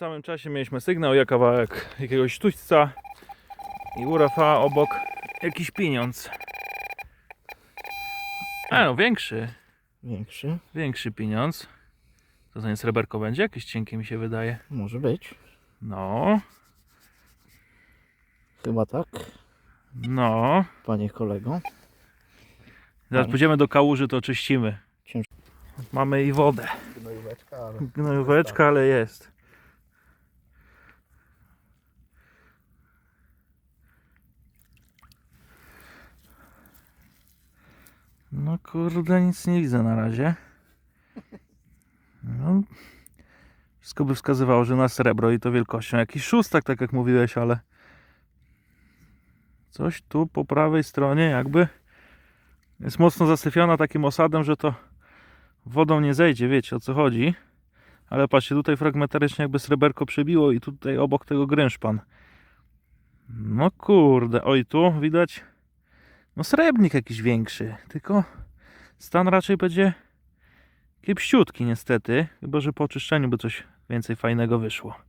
samym czasie mieliśmy sygnał, jak kawałek jakiegoś tuźca i u Rafała obok jakiś pieniądz. A no, większy, Większy. większy pieniądz. To za nie sreberko będzie? Jakieś cienkie mi się wydaje. Może być. No, Chyba tak, no. panie kolego. Zaraz Fajnie. pójdziemy do kałuży, to czyścimy. Cięż- Mamy i wodę. Gnojóweczka, ale... Gnojóweczka, ale jest. No kurde, nic nie widzę na razie. No, wszystko by wskazywało, że na srebro i to wielkością jakiś szóstak, tak jak mówiłeś, ale coś tu po prawej stronie jakby jest mocno zasyfiona takim osadem, że to wodą nie zejdzie, wiecie o co chodzi. Ale patrzcie, tutaj fragmentarycznie jakby sreberko przebiło i tutaj obok tego gręszpan. No kurde, oj tu widać no srebrnik jakiś większy, tylko stan raczej będzie kiepściutki niestety, chyba że po oczyszczeniu by coś więcej fajnego wyszło.